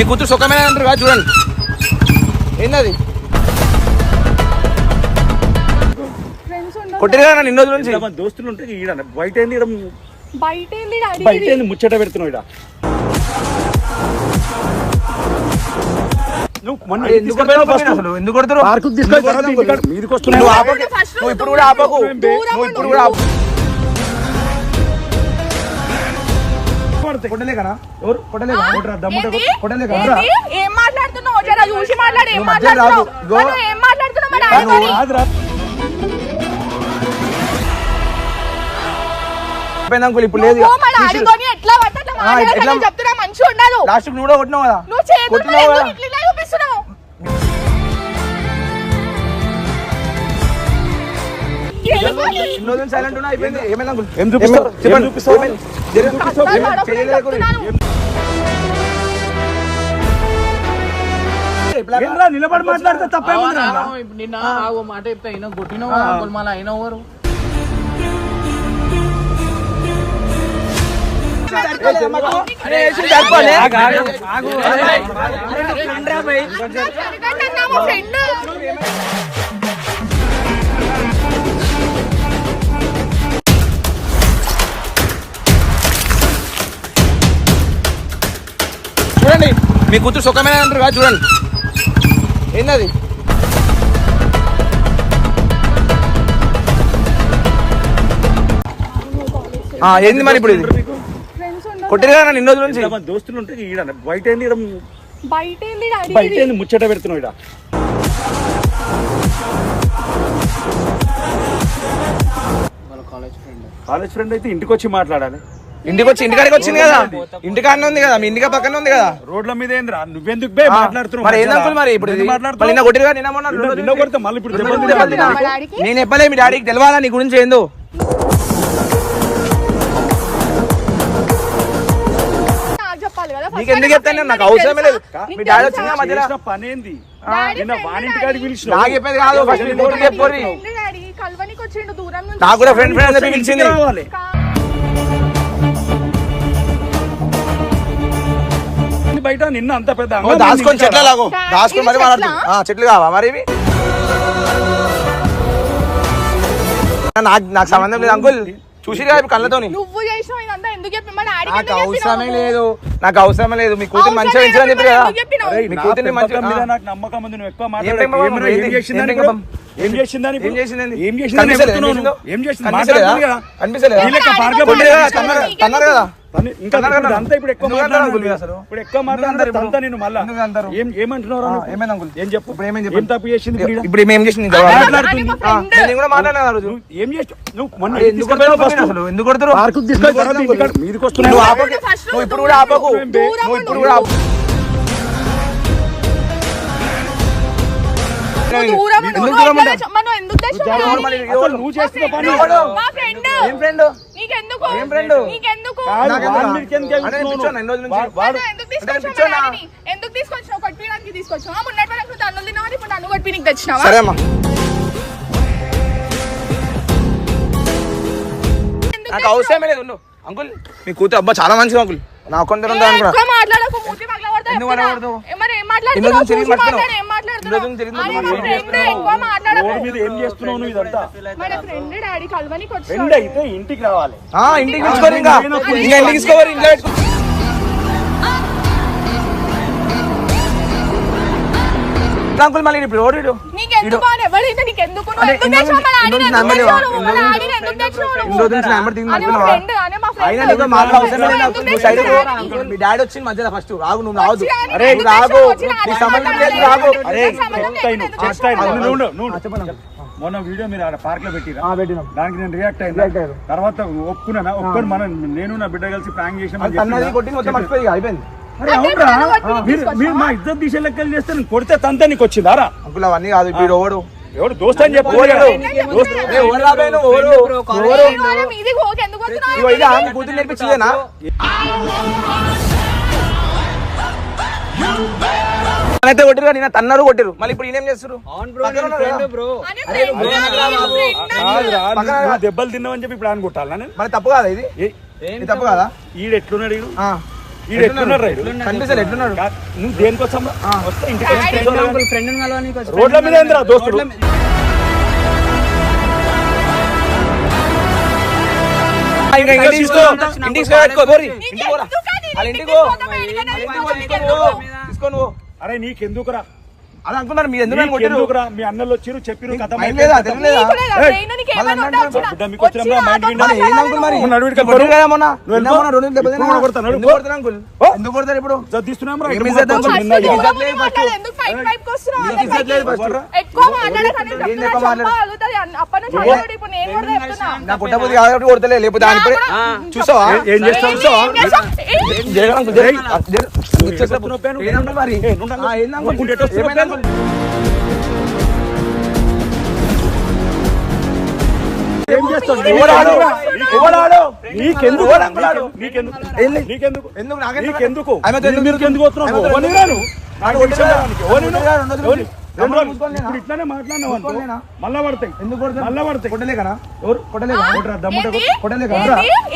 మీ కూతురు సుఖమైన అంటారు కదా చూడండి. ఏందది? ఫ్రెండ్స్ ఉండవు కొట్టిరు కదా. నిన్న రోజుల నుంచి? మన దోస్తులు ఉంటే ఈడ బయట ఏంది ఈడ? బయట వెళ్ళి డాడీ బయట ఏంది ముచ్చట పెడుతున్నావు ఈడ? నువ్వు ఎందుకు కొడతారు మీదకి వస్తున్నావు ఆపకు. ఇప్పుడు కూడా ఆపకు. నువ్వు ఇప్పుడు. కూడా ఆపు రా. ఏం మాట్లాడుతున్నావు? జరా చూసి మాట్లాడు ఏం మాట్లాడుతున్నావు? ఏం ఇప్పుడు లేదు ఎట్లా చెప్తున్నా మంచిగా ఉండదు. లాస్ట్ నువ్వు కూడా కొట్టినావు కదా? కొట్టినావు కదా? సైలెంట్ అయిపోయింది అంకుల్ ఏం? చెప్పండి. చూపిస్తావు? ఏంద్రా నిలబడి మాట్లాడితే? ఇప్పుడు నిన్న ఆగో మాట చెప్తే అయినా కొట్టినావు మళ్ళీ అయినా ఎవరు అరే, మా కూతురు సుఖమైన అంటారు? కదా చూడండి. ఏందది? ఆ, ఏంది మరి ఇప్పుడు ఇది? కొట్టిరు నిన్న రోజుల నుంచి? దోస్తులు ఉంటే ఈడ బయట ఏంది ఈడ బయట బయట ఏంది ముచ్చట పెడుతున్నావు ఈడ? వాళ్ళ కాలేజ్ ఫ్రెండ్ కాలేజ్ ఫ్రెండ్ అయితే ఇంటికి వచ్చి మాట్లాడాలి. ఇంటికి వచ్చి ఇంటికాడికి వచ్చింది కదా? ఇంటికాడనే ఉంది కదా? మీ ఇంటికి పక్కనే ఉంది కదా? రోడ్ల మీద ఏందిరా? నువ్వెందుకు మాట్లాడుతున్నావు? మరి మరి? ఇప్పుడు మళ్ళీ నిన్న నిన్న మొన్న నిన్న-. కొడితే మళ్ళీ ఇప్పుడు? నేను చెప్పలే మీ డాడీకి తెలియాలా నీ గురించి ఏందో? నాకు ఎందుకు చెప్తాను? నాకు అవసరమే లేదు. మీ డాడీ వచ్చింది మధ్యలో? పని ఏంది డాడీ నిన్న ఫ్రెండ్ వానింటి డాడీ. కాడికి పిలిచిన నాకు చెప్పేది కాదు. ఫస్ట్ నాకు కూడా ఫ్రెండ్ ఫ్రెండ్ పిలిచింది. కా- బయట నిన్న అంత పెద్ద దాచుకొని చెట్ల? లాగో దాచుకొని మరి చెట్లా? మాట్లాడు ఆ, చెట్లు కావా మరి ఇవి నాకు నాకు సంబంధం లేదు అంకుల్ చూసి నువ్వు డాడీకి నాకు అవసరమే? లేదు నాకు అవసరమే లేదు మీ కూతురు మంచిగా పెంచాలని చెప్పి కదా మీ నా కూతుర్ని మంచిగా. నాకు నమ్మకం ఉంది నువ్వు ఎక్కువ ఏం చేసిందని ఏం చేసిందని ఏం చేసిందని ఏం చేసింది కదా అంతా ఇప్పుడు ఎక్కువ? ఇప్పుడు ఎక్కువ మాట్లాడారు? అంతా నేను మళ్ళా? ఏం ఏమైంది అంకుల్? ఏం చెప్పు ఇప్పుడు ఏమేం ఏం? తప్పు చేసింది ఇప్పుడు ఏం చేసింది. నేను కూడా రోజు ఏం నువ్వు మొన్న ఎందుకు కొడతారు? అసలు ఎందుకు మీదకి వస్తున్నావు. నువ్వు ఆపకు ఇప్పుడు కూడా ఆపకు నువ్వు. ఇప్పుడు కూడా ఆపు నువ్వు చేస్తున్న పని ఏం ఫ్రెండ్ నీకెందుకు? ఏం ఫ్రెండ్? నీకెందుకు? ఎందుకు తీసుకొచ్చావు కొట్టినానికి తీసుకొచ్చావా వరకు నువ్వు తన్నులు తిన్నావు? ఇప్పుడు నన్ను కొట్టి నీకు తెచ్చినావా? సరే అమ్మా. ఎందుకు నాకు అవసరమే లేదు ఉండు. అంకుల్ మీ కూతురు అబ్బా చాలా మంచిది అంకుల్. నా కొందరు మాట్లాడకు, మూతి? ఏ, మరి ఏం మాట్లాడుతున్నావు? ఇంటికి రావాలి. ఆ ఇంటికి తీసుకోరు ఇంకా. ఇంటికి తీసుకోరు ఇంట్లో అంకుల్ మళ్ళీ ఇప్పుడు ఓడిడు మా డాడీ వచ్చింది మధ్యలో ఫస్ట్ రాగు నువ్వు నువ్వు రాగు. రాగు. మొన్న వీడియో మీరు ఆడ పార్క్లో పెట్టిరా? పెట్టినాం. దానికి నేను రియాక్ట్ అయినా. తర్వాత ఒప్పుకున్నా ఒప్పుకొని మనం నేను నా బిడ్డ కలిసి ప్రాంక్ చేసిన అయిపోయింది. మీరు మా ఇద్దరు దిశ లెక్కలు చేస్తే నేను కొడితే తంతే నీకు వచ్చిందారా అంకుల్ అవన్నీ కాదు ఓడు ఎవడు? దోస్త్ అని చెప్పు ఏ, ఏ, కూతురు అయితే కొట్టిరు నిన్న తన్నారు కొట్టిరు. మళ్ళీ ఇప్పుడు ఈయనేం చేస్తారు దెబ్బలు తిన్నావని చెప్పి ఇప్పుడు అనుకుంటాను మరి తప్పు కాదా ఇది? ఏ- ఇది తప్పు కాదా? ఈడు ఎట్లున్నాడు ఎట్లున్నాడు ఎట్లున్నాడు? నువ్వు వస్తా ఇంటికి ఫ్రెండ్ రోడ్ల మీద ఏందిరా దోస్తుడు? ఇంటికి తీసుకొని పో. అరే నీకెందుకురా? అది అనుకున్నారు మీరు ఎందుకు మీ అన్నలు వచ్చిరు చెప్పిరు. ఇప్పుడు ఎందుకు. ఎందుకు ఎందుకు. అప్పటి నుంచి ఇప్పుడు నేను కూడా చెప్తున్నా. నా కాబట్టి కొడతలే లేకపోతే ఆయన. చూసావా ఏ- చేస్తావు చేస్తావ్? ఏం ఇచ్చేస్తా. మరి ఆ, ఏమైంది? ఏం చేస్తావు? నీకెందుకు? నీకెందుకు? నీకెందుకు ఎందుకు నాకెందుకు? నీకెందుకు ఆమెతో ఎందుకు మీరు ఎందుకు వస్తున్నావు ఆమెతో ఎందుకు? రాను. నాకు ఎందుకు? ఇప్పుడు ఇట్లానే? మళ్ళా పడతాయి? మళ్ళా పడతాయి? ఎవరు?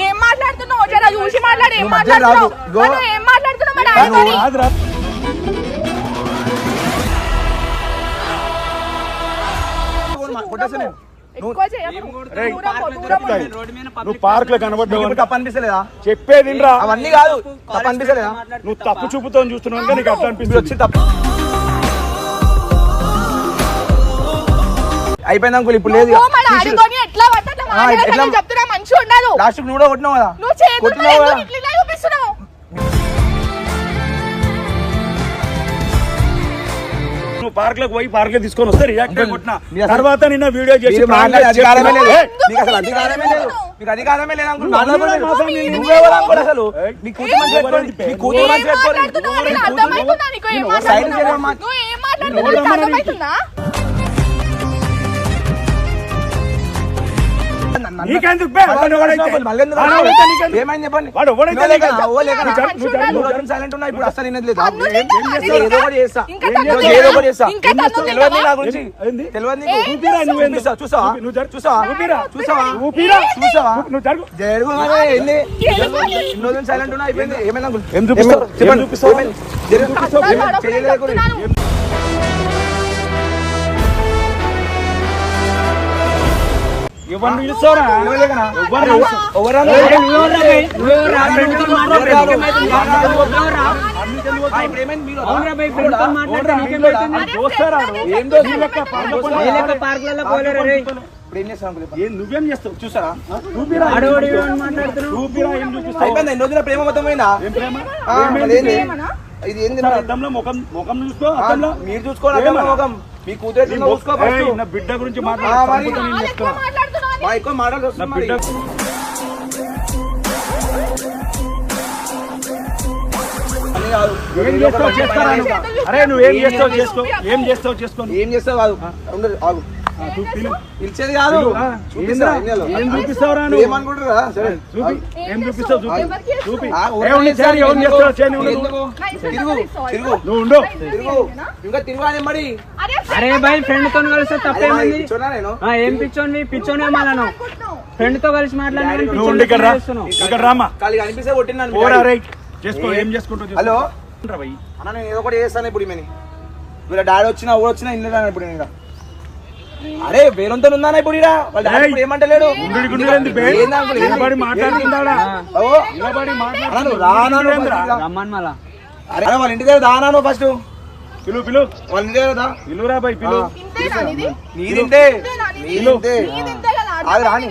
ఏం మాట్లాడుతున్నావు? జరా చూసి మాట్లాడు. ఏం నువ్వు మాట్లాడుతున్నావు? ఏం మాట్లాడుతున్నావు పార్క్లో కనబడ్డావు తప్పు అనిపిస్తలేదా? చెప్పేది రా అవన్నీ కాదు. తప్పు అనిపిస్తలేదా? నువ్వు తప్పు చూపుతో చూస్తున్నావు నీకు అట్లా మీరు వచ్చి అనిపిస్తుంది తప్పు అయిపోయింది అంకుల్ ఇప్పుడు లేదు లాస్ట్ నువ్వు కూడా కొట్టినావు కదా? కొట్టినావు కదా? నువ్వు పార్క్లోకి పోయి పార్క్లో తీసుకొని వస్తే రియాక్ట్ కొట్టినా. అసలు- తర్వాత నిన్న వీడియో చేసి అధికారమే లేదు. అసలు అధికారమే లేదు. మీకు అధికారమే లేదు అంకుల్ నువ్వు మాట్లాడకూడదు. మాట్లాడు, మాట్లాడు. నువ్వెవరు అంకుల్ అసలు? ఏయ్, నీ కూతురు మంచిగా పెట్టుకోండి నీ కూతురు ఏం మంచిగా పెట్టుకోండి మాట్లాడుతున్నావు? అని నువ్వు జరు- నువ్వు రోజు silent ఉన్నావు, ఇప్పుడు అస్సలు వినట్లేదు. ఏదో ఒకటి చేస్తా. ఏదో ఒకటి చేస్తా. తెలియదు నా గురించి. ఏంది? తెలియదు. చూసావా? ఊపిరా. చూసావా? నువ్వు జరుగు. ఏంది? ఇన్ని రోజులు silent ఉన్నా, అయిపోయింది. ఏమైంది అంకుల్? ఏం చూపిస్తావు? ఏమైంది? చెప్పండి. చూపిస్తావు? ఏమైంది? జరుగు. అసలు ఏమైంది? వాడు చేయలేదు నువ్వేం చేస్తావు చూసారా అయిపోయింది రోజుల ప్రేమ మొత్తం పోయిందా ఏం ప్రేమ ఆ, ఏమేంది? మరి ఏంది? ప్రేమనా? ఇది ఏంది? అద్దంలో ముఖం ముఖం చూసుకో మీరు చూసుకోవాలి ముఖం మీ కూతురు బిడ్డ గురించి ఆ, మరి. మాట్లాడు నేను చాలా ఎక్కువ చెప్తున్నా. కాదు. ఏం చేస్తావు? చేస్తారా నువ్వు? అరే నువ్వు ఏం చేస్తావు? చేసుకో. ఏం చేస్తావు? చేసుకో నువ్వు. ఏం చేస్తావు? కాదు ఉండదు ఆగు. ఆ, చూ- పిలు. పిలిచేది కాదు. పిలు. ఆ, చూపిస్తా, ఏందిరా? ఏం చేయాలో? ఏం చూపిస్తావురా నువ్వు? నువ్వు? ఏమనుకుంటురా సరే. చూపి. ఆగు. ఏం చూపిస్తావు? చూపి. ఎవరికి చేస్తావు? చూపి. ఆ, ఎవరిని ఎవరిని చేయాలి ఎవరిని ఎందుకు? చేస్తావు చేయని ఉండదు. ఎందుకు? నా ఇష్టం తిరుగు తీసుకోవాలి. తిరుగు. నువ్వు ఉండు. తిరుగు. ఇంకా తిరుగు. అని మరి. అరే అరే బాయ్ ఫ్రెండ్తో కలిస్తే తప్పేమంది కూర్చోనా నేను ఆ, ఏం పిచ్చోని పిచ్చోనే మాలను అనుకుంటున్నావు. ఫ్రెండ్తో కలిసి మాట్లాడిన నువ్వు ఉండి ఇక్కడ రా. ఇక్కడ రామా ఖాళీ కనిపిస్తే కొట్టినాను పోరా రైట్. చేసుకో ఏం చేసుకుంటావు చేసుకో. హలో. అన్న నేను ఏదో ఒకటి చేస్తాను ఇప్పుడు ఈమెని వీళ్ళ డాడీ వచ్చినా ఊరు వచ్చినా ఇల్లు రాను ఇప్పుడు నేను. అరే వేరొంత ఉందా ఇప్పుడు వాళ్ళ డాడీ ఇప్పుడు ఏమంటలేడు? అరే వాళ్ళ ఇంటి దగ్గర దానాను ఫస్ట్? పిలు పిలు. వాళ్ళ ఇంటి దగ్గర దా పిలురా భయ్ పిలు? నీదింటే? నీదింటే అది రాని.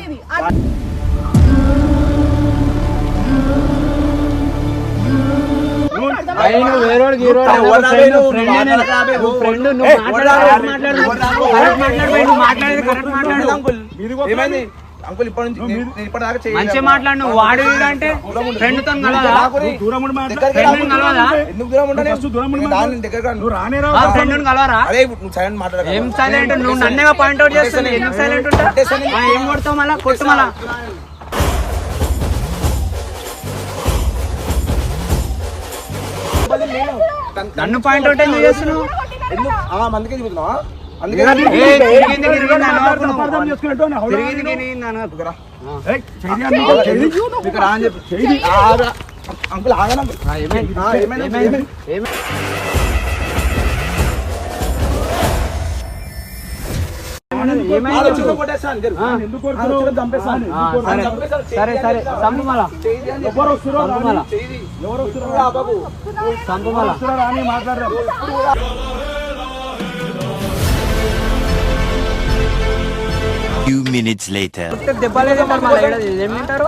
ఏమైంది? అంకుల్ ఇప్పటి నుంచి నేను ఇప్పటిదాకా చేయలేదు. మంచిగా మాట్లాడు వాడు అంటే ఫ్రెండ్తో దూరం ఎందుకు దూరం? ఫస్ట్ దూరం రాను. నువ్వు రానే ఆ రావు ఫ్రెండ్ కలవరా? అరే నువ్వు సైలెంట్ ఏం సైలెంట్ నువ్వు నన్నేగా పాయింట్ అవుట్ చేస్తుంది ఎందుకు సైలెంట్ ఉంటా ఏం కొడతావు మళ్ళా? కొట్టు మళ్ళా. నన్ను పాయింట్ అవుట్ ఎందుకు చేస్తున్నావు? ఎందుకు? ఆ మందికే చూపుతున్నావా అందుకే ఏ, తిరిగింది తిరిగింది సరే. సరే సరే సంపు మళ్ళా ఎవరు వస్తున్నారు సంపు మళ్ళా చెయ్యి. ఎవరు వస్తున్నారు రా బాబు. సంపు మళ్ళా వస్తున్నారు అని మాట్లాడరా. Few minutes later. దెబ్బలే తింటారు?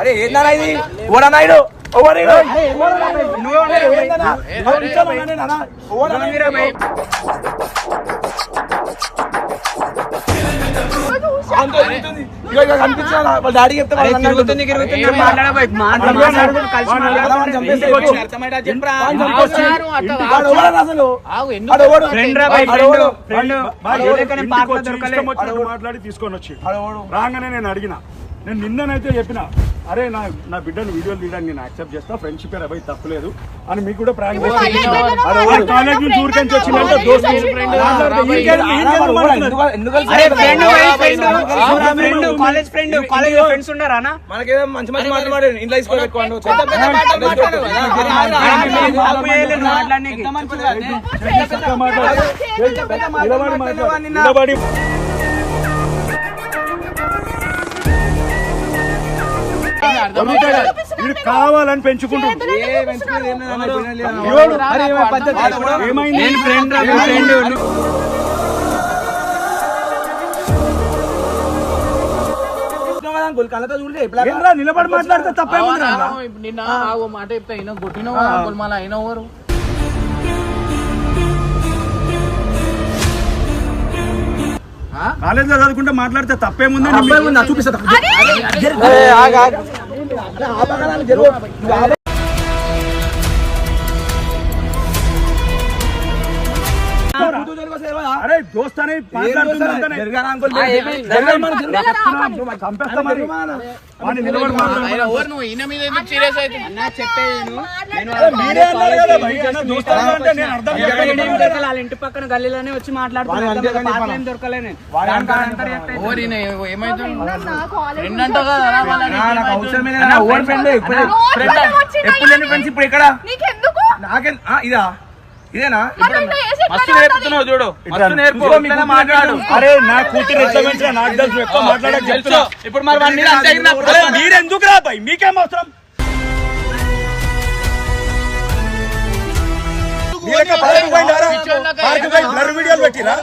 కనిపించాలా? వాళ్ళ డాడీ చెప్తే మాట్లాడు తీసుకొని వచ్చి? రాగానే నేను అడిగిన నేను నిన్ననైతే చెప్పిన అరే నా నా బిడ్డను వీడియోలు తీయడానికి నేను యాక్సెప్ట్ చేస్తా ఫ్రెండ్షిప్ అబ్బాయి తప్పలేదు అని మీకు కూడా ప్రాంక్ ఇప్పుడు మళ్ళీ ఎట్లా చేస్తాను కాలేజ్ నుంచి వచ్చిందంటే. వీడు కావాలని పెంచుకుంటుంది ఎవడు? ఏమైంది నేను ఫ్రెండ్ రా ఫ్రెండ్ కళ్ళతో చూడలే ఎట్లా ఏంద్రా నిలబడి మాట్లాడితే తప్పేముంది నిన్న ఆగో మాట చెప్తే అయినా కొట్టినావు అంకుల్ మళ్ళీ అయినా ఎవరు కాలేజ్లో చదువుకుంటే మాట్లాడితే తప్పేముంది అబ్బాయి ఉంది, నా ఈయన ఏమైతుంది నా కాలేజ్ ఫ్రెండ్ అంట కదా మళ్ళీ నాకు అవసరమే ఓన్ ఫ్రెండ్ ఇప్పుడు ఎప్పుడు నీకెందుకు? నాకే ఇదా? ఇదేనా? మరి ఇంత చేసి ఎట్లా మస్తు మాట్లాడాలి? నేర్పుతున్నావు చూడు. మస్తు నేర్పు. ఇదిగో మీ ఇట్లనే కూతురు మాట్లాడు. అరే నా కూతురు ఎట్లా పెంచినా నాకు తెలుసు. ఎక్కువ మాట్లాడక చెప్తున్నా. ఇప్పుడు మరి వాడి మీద అంతే ఎగిరినప్పుడు అరే మీరెందుకు రా భయ్ మీకేం అవసరం? మీరక్క పార్కు పోయిండారా? పార్కు పోయి బ్లర్ వీడియోలు పెట్టిరా?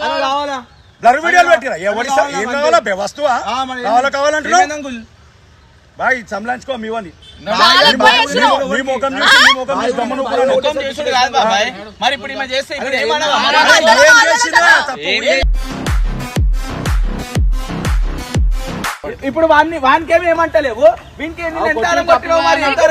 ఎవరి ఏం కావాలా? వస్తువా? కావాలంటున్నావు? బాయ్ సంలాంచుకో మీ వాని మరి ఇప్పుడు చేస్తే ఇప్పుడు ఇప్పుడు వాడిని వానికేమి ఏమంటలేవు వీనికి మరి నీకు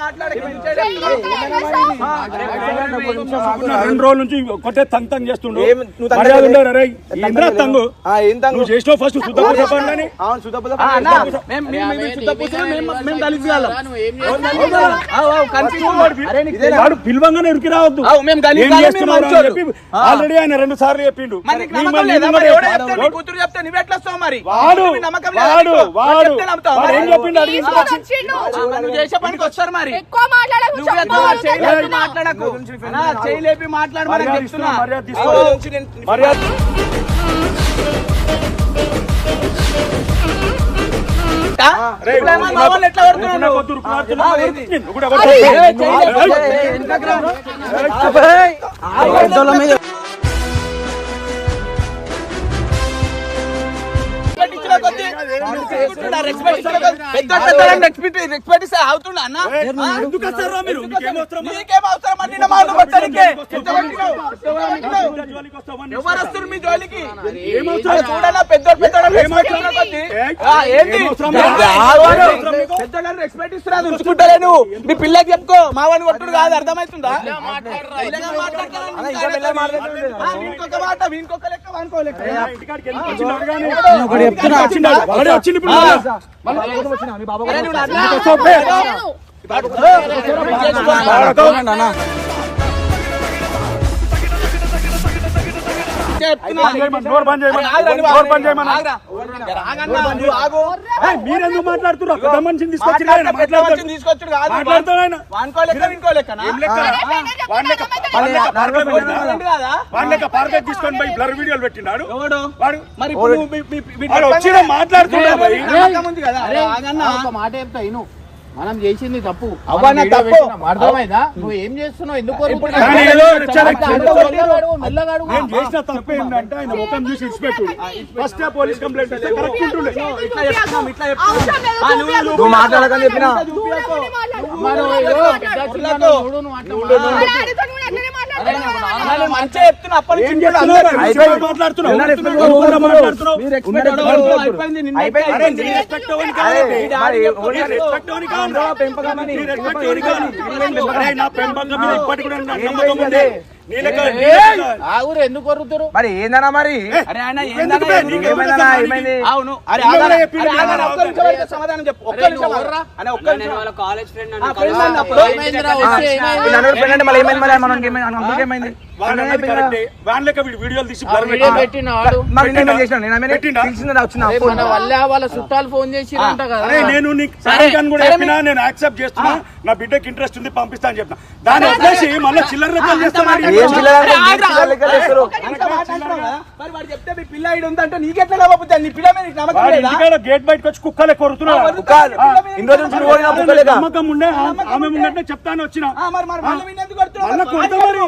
మాట్లాడకు, ఏం చేయకు. ఉన్న రెండు రోజుల నుంచి కొట్టే తంగ్ తంగ్ చేస్తుండు తంగ్? నువ్వు చేసినావు ఫస్ట్ శుద్ధ చెప్పండి? వాడు పిలవంగానే ఉరికి రావద్దు. ఆల్రెడీ ఆయన రెండు సార్లు చెప్పిండు మరి కూతురు చెప్తే నువ్వు ఎట్లా వస్తావు మరి? వాడు నమ్మకం ఏం మరి? చెప్పిండు? అడిగి తీసుకొని వచ్చిండు. ఆ, మరి నువ్వు చేసే పనికి వస్తారు మరి? ఎక్కువ మాట్లాడకు. మాట్లాడకు. చేయలేపి మాట్లాడమని చెప్తున్నా. మర్యాద తీసుకో. రెస్పెక్ట్ ఇస్తే అవుతుండ అన్న? ఏ, ఎందుకు వస్తారా మీరు? నీకేం అవసరం అండి నా మాట కొట్టడానికి ఎంత కొట్టినావు? ఎంత కొట్టినావు? జోలికి వస్తావని ఎవరు వస్తారు మీ జోలికి? ఏం అవసరం? అది చూడన్నా పెద్దోడు పెద్దోడు ఏం రెస్పెక్ట్ అవసరం? ఇస్తున్నా కొద్ది. ఏయ్, ఆ, ఏంటి? రెస్పెక్ట్ ఇస్తున్నా ఉంచుకుంటారే నువ్వు? మీ పిల్లకి చెప్పుకో. మా వాడిని కొట్టుడు కాదు అర్థమవుతుందా? అన్న, వీనికొక మాట వీనికొక లెక్క వానికో లెక్క కాదా? వాడి లెక్క? పార్కులో తీసుకొని పోయి బ్లర్ వీడియోలు పెట్టినాడు? వాడు? మాట్లాడుతున్నాడు మాట చెప్తా మనం చేసింది తప్పు. అవ్వ, మనం నా వీడియో తప్పు. అర్థమైందా? నువ్వు ఏం చేస్తున్నావు? ఎందుకు. నేను చేసిన తప్పు ఏంటంటే ఆయన ముఖం చూసి ఇచ్చిపెట్టు ఫస్ట్ పోలీస్ కంప్లైంట్ ఇస్తే కరెక్ట్ ఉంటుండే. ఇట్లా చెప్తున్నాం, ఇట్లా ఆ, నువ్వు- మాట్లాడకని చెప్పినా? మంచిగా చెప్తున్నా అప్పటి నుంచి పెంపకం ఇప్పటికి కూడా నమ్మకం ఉంది. ఆగురు ఎందుకు కొరుకుతారు మరి ఏందన్నా మరి? అరే ఆయన ఏమైంది? అవును. అరే ఒక్క నిమిషం సమాధానం చెప్పు ఒక్క అరే, నిమిషం నువ్వు ఎవర్రా? అనే ఒక్క నిమిషం. కాలేజ్ ఫ్రెండ్ అన్నప్పుడు మళ్ళీ మరి? మనకి ఏమైంది? వాళ్ళ చుట్టాలు ఫోన్ అరే నేను నేను యాక్సెప్ట్ చేస్తున్నా. నా బిడ్డకి ఇంట్రెస్ట్ ఉంది పంపిస్తా అని చెప్పిన. దాన్ని వదిలేసి మళ్ళీ చిల్లర చెప్తే గేట్ బయటకు వచ్చి కుక్కలే కొరుతున్నాడు. నమ్మకం ఉండే. ఆమె ముందంటే చెప్తాను వచ్చిన. కొడతా మరి.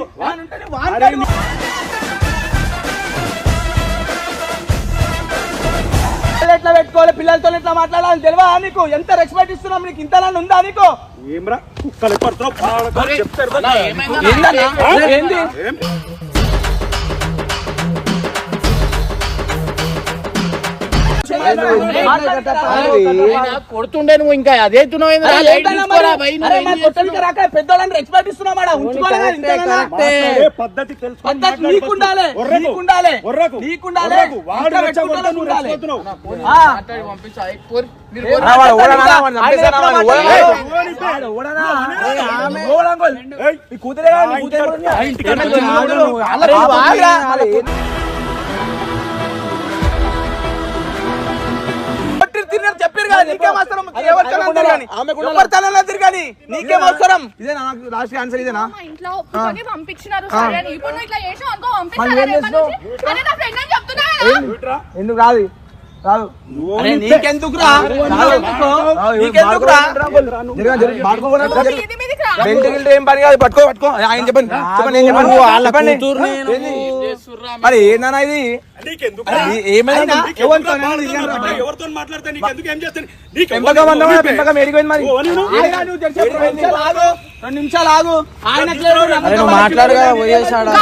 ఎట్లా పెట్టుకోవాలి? పిల్లలతో ఎట్లా మాట్లాడాలి? తెలియదా నీకు? ఎంత రెస్పెక్ట్ ఇస్తున్నాం నీకు ఇంత నన్ను ఉందా నీకు? ఏమ్రా? కుక్కలు పడుతున్నావు చెప్తారు? ఏంది? కొడుతుండే నువ్వు ఇంకా అదే పెద్దోళ్ళని రెస్పెక్ట్ ఈ కూతురే నీకేం అవసరం? ఎవరి తనం తిరగని ఎవరి తనం తిరగని నీకేం అవసరం? ఇదేనా? నాకు లాస్ట్ ఆన్సర్ ఇదేనా? ఇంట్లో పంపించినారు సరే ఇప్పుడు ఇట్లా చేసావు అనుకో. ఎందుకు రాదు? ఏం పని కాదు పట్టుకో పట్టుకో. ఆయన చెప్పండి చెప్పండి ఏం చెప్పండి? వాళ్ళ మరి ఏందన్నా ఇది? నీకెందుకు? ఏ- ఏమైందా? నీకెందుకు ఎవరితో మాట్లాడితే నీకెందుకు ఏం చేస్తాను పెంపకం ఏడిపోయింది మరి. రెండు నిమిషాలు ఆగు. పోయేసాడా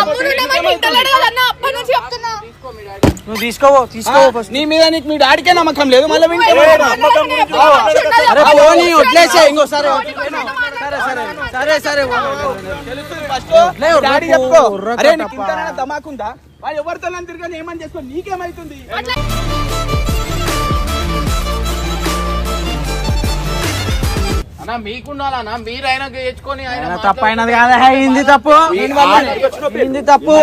నువ్వు తీసుకోవో తీసుకో ఆ, నీ మీద నీకు మీ డాడీకే నమ్మకం లేదు మళ్ళీ వదిలేసే ఇంకోసారి. సరే సరే ఫస్ట్ తప్ప. ఇంతనైనా దమాకుందా? వాడు ఎవరితో తిరగని ఏమని చేసుకో? నీకేమైతుంది? అన్న మీరు తెచ్చుకొని ఆయన తప్పు అయినది కాదా. హిందీ తప్పు? హిందీ తప్పు?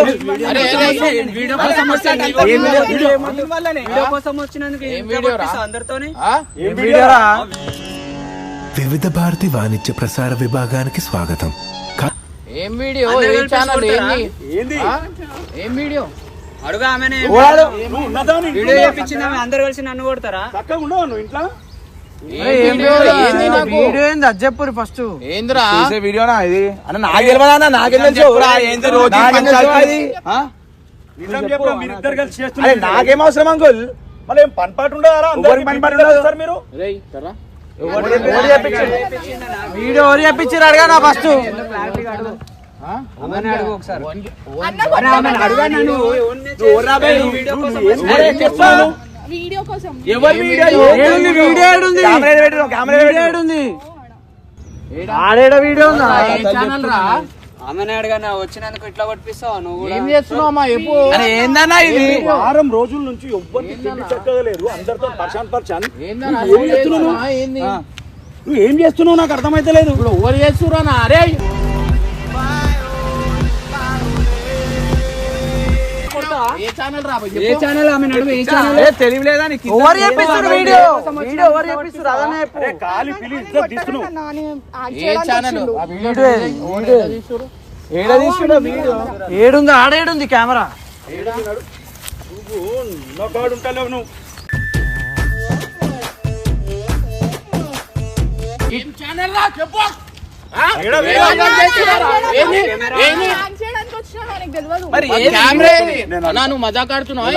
అరే, అరే, వీడియో కోసం వచ్చాను ఏం వీడియో? దీని వల్లనే వీడియో కోసం వచ్చినందుకు ఏం ఇంత వీడియో రా? కొట్టిస్తా అందరితోని? ఆ? ఏం వీడియోరా? వివిధ భారతి వాణిజ్య ప్రసార విభాగానికి స్వాగతం. క- ఏం వీడియో? ఏం ఛానల్? ఏంది? ఏం వీడియో? అడుగా నీ వీడియో? చేపించింది ఆమె. అందరు కలిసి నన్ను కొడతారా? చక్కగా ఉండవా నువ్వు ఇంట్లో? వీడియో ఏంది నాకు? వీడియో ఏంది? అది చెప్పు ఫస్ట్. ఏందిరా? చూసే వీడియోనా ఇది. అన్న నాకు తెలియదా నాకేం ఏంది రోజు? అవసరం అంకుల్? మళ్ళీ ఏం పని పాటు ఉండదా ఎవరికి పని పాటు ఉండదు? సార్ మీరు? రేయ్ తరా వీడియో ఎవరు చెప్పించారు? అడగా నా ఫస్ట్. అడుగు. ఒకసారి. అన్న అరే ఆమెను అడుగా నన్ను వీడియో? కోసం ఎవరి వీడియో? ఏడుంది వీడియో ఏడుంది కెమెరా ఏడ పెట్టినావు? కెమెరా ఏడ వీడియో పెట్టినావు? ఏడుంది ఆడేడ వీడియో ఉందా? ఏ ఛానల్ రా? ఆమెను అడుగా నా వచ్చినందుకు ఇట్లా కొట్టిస్తావా నువ్వు ఏం చేస్తున్నావు అమ్మా? చెప్పు అరే ఏందన్నా ఇది? వారం రోజుల నుంచి ఎవ్వరికి చక్కగా లేదు అందరితో పర్షాన్ పర్షాన్ ఏందన్నా? నువ్వు ఏం చేస్తున్నావు? నువ్వు? ఆ, ఏంది నువ్వు ఏం చేస్తున్నావు? నాకు అర్థమైతలేదు. ఇప్పుడు ఎవరు చేస్తురా అరే ఏ ఛానల్ రా బాయ్ ఏ ఛానల్ ఆమెను అడుగు ఏ ఛానల్ తెలియలేదా నీకు ఎవరు చెప్పిస్తారు వీడియో? వీడియో ఎవరు చెప్పిస్తారు అదనే చెప్పు. అరే కాలి పిలి ఇద్దరు తీస్తున్నావు? నాని? యాడ్ ఏ చేయడానికి ఛానల్ వచ్చిండు. ఆ వీడియో వీడియో ఏది? వీడియో తీసుడు. ఏడ తీసుకున్నా వీడియో? ఏడుంది? ఆడేడుంది కెమెరా? నువ్వు నొక్కాడు ఉంటావు నువ్వు. ఏం ఛానల్ రా? చెప్పు. ఈడ ఏ వీడియో? ఛానల్ మరి కెమెరా నువ్వు మజాక్ ఆడుతున్నావా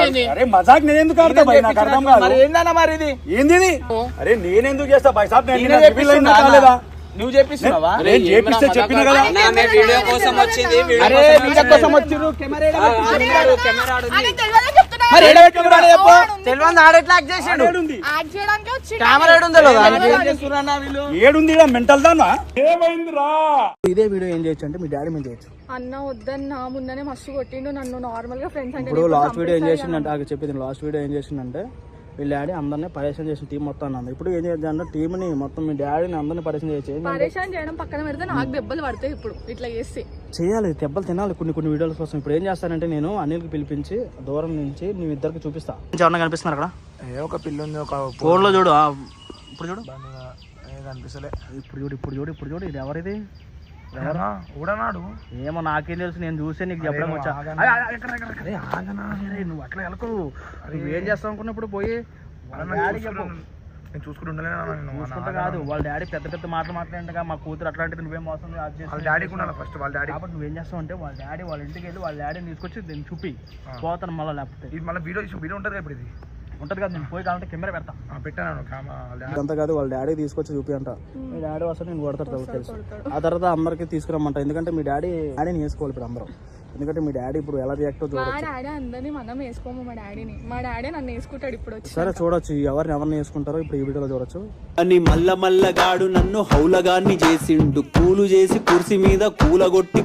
మజాక్ నేను ఎందుకు ఆడతా భయ్? నాకు అర్థం కాదు. మరి ఏందన్నా మరి ఇది? ఏంది ఇది? అరే నేను ఎందుకు చేస్తా? భయ్ సాబ్ నేను నేనే నిన్న రివీల్ అయినా చెప్పిస్తున్నా కాలేదా? నువ్వు చెప్పిస్తున్నావా నేను చేపిస్తే చెప్పిన కదా? వీడియో కోసం వచ్చింది అరే వీడియో వచ్చిర్రు కెమెరా? కెమెరా మరి చెప్పు. తెలియదు ఆడెట్లా యాక్ట్ చేసిండు? కెమెరా ఏడుంది ఏడుంది మెంటల్ దానా? ఇదే వీడియో ఏం చేయొచ్చు అంటే మీ డాడీ మీద చేయొచ్చు. అన్న వద్దన్న ముందనే మస్తు కొట్టిండు నన్ను నార్మల్గా ఫ్రెండ్స్ అంటే ఇప్పుడు లాస్ట్ వీడియో ఏం చేసిందంటే ఆకు చెప్పింది లాస్ట్ వీడియో ఏం చేసిందంటే వీళ్ళ డాడీ అందరినీ పరేషన్ చేసిన టీం మొత్తం అన్నది ఇప్పుడు ఏం చేద్దాం అంటే టీంని మొత్తం మీ డాడీని అందరినీ పరేషన్ చేయొచ్చు ఏం పరేషాన్ చేయడం పక్కన పెడితే నాకు దెబ్బలు పడతాయి ఇప్పుడు ఇట్లా చేస్తే. చేయాలి దెబ్బలు తినాలి. కొన్ని కొన్ని వీడియోల కోసం ఇప్పుడు ఏం చేస్తానంటే నేను అనిల్కి పిలిపించి దూరం నుంచి మీ ఇద్దరికి చూపిస్తా. ఏమన్నా కనిపిస్తున్నారు అక్కడ? ఏ ఒక పిల్లి ఉంది ఒక ఫోన్లో చూడు ఆ, ఇప్పుడు చూడు. కనిపిస్తలే. ఇప్పుడు చూడు ఇప్పుడు చూడు ఇప్పుడు చూడు ఇది ఎవరిది? ఊడనాడు ఏమో నాకేం తెలుసు నేను చూసే నీకు చెప్పడం వచ్చా. నువ్వు అట్లా వెళ్ళకు. నువ్వేం చేస్తావు అనుకున్నప్పుడు పోయి డాడీ నేను కాదు వాళ్ళ డాడీ పెద్ద పెద్ద మాటలు మాట్లాడంటగా మా కూతురు అట్లాంటిది నువ్వేం మోసం వాళ్ళ డాడీకి ఉండాలి ఫస్ట్ వాళ్ళ డాడీ కాబట్టి నువ్వేం చేస్తావు అంటే వాళ్ళ డాడీ వాళ్ళ ఇంటికి వెళ్ళి వాళ్ళ డాడీని తీసుకొచ్చి దీన్ని చూపి. పోతాను మళ్ళీ లేకపోతే. ఇది మళ్ళీ వీడియో వీడియో ఉంటుంది కదా ఇప్పుడు ఇది? ఉంటుంది కదా నేను పోయి కావాలంటే కెమెరా పెడతా. ఆ, పెట్టాను కెమెరా వాళ్ళ డాడీ. ఇదంతా కాదు వాళ్ళ డాడీ తీసుకొచ్చి చూపి అంట మీ డాడీ వస్తే నేను కొడతాడు తెలుసు. ఆ తర్వాత అందరికి తీసుకురమ్మంట. ఎందుకంటే మీ డాడీ డాడీని వేసుకోవాలి ఇప్పుడు అందరం. ఎందుకంటే మీ డాడీ ఇప్పుడు ఎలా రియాక్ట్ మా చూడొచ్చు. డాడీ అందరినీ మనం వేసుకోము మా డాడీని. మా డాడీ నన్ను వేసుకుంటాడు ఇప్పుడు వచ్చి. సరే చూడొచ్చు. ఎవరిని ఎవరిని వేసుకుంటారో ఇప్పుడు ఈ వీడియోలో చూడొచ్చు. అని మల్ల మల్లగాడు నన్ను హౌలగాన్ని చేసిండు. కూలు చేసి కుర్సీ మీద కూలగొట్టి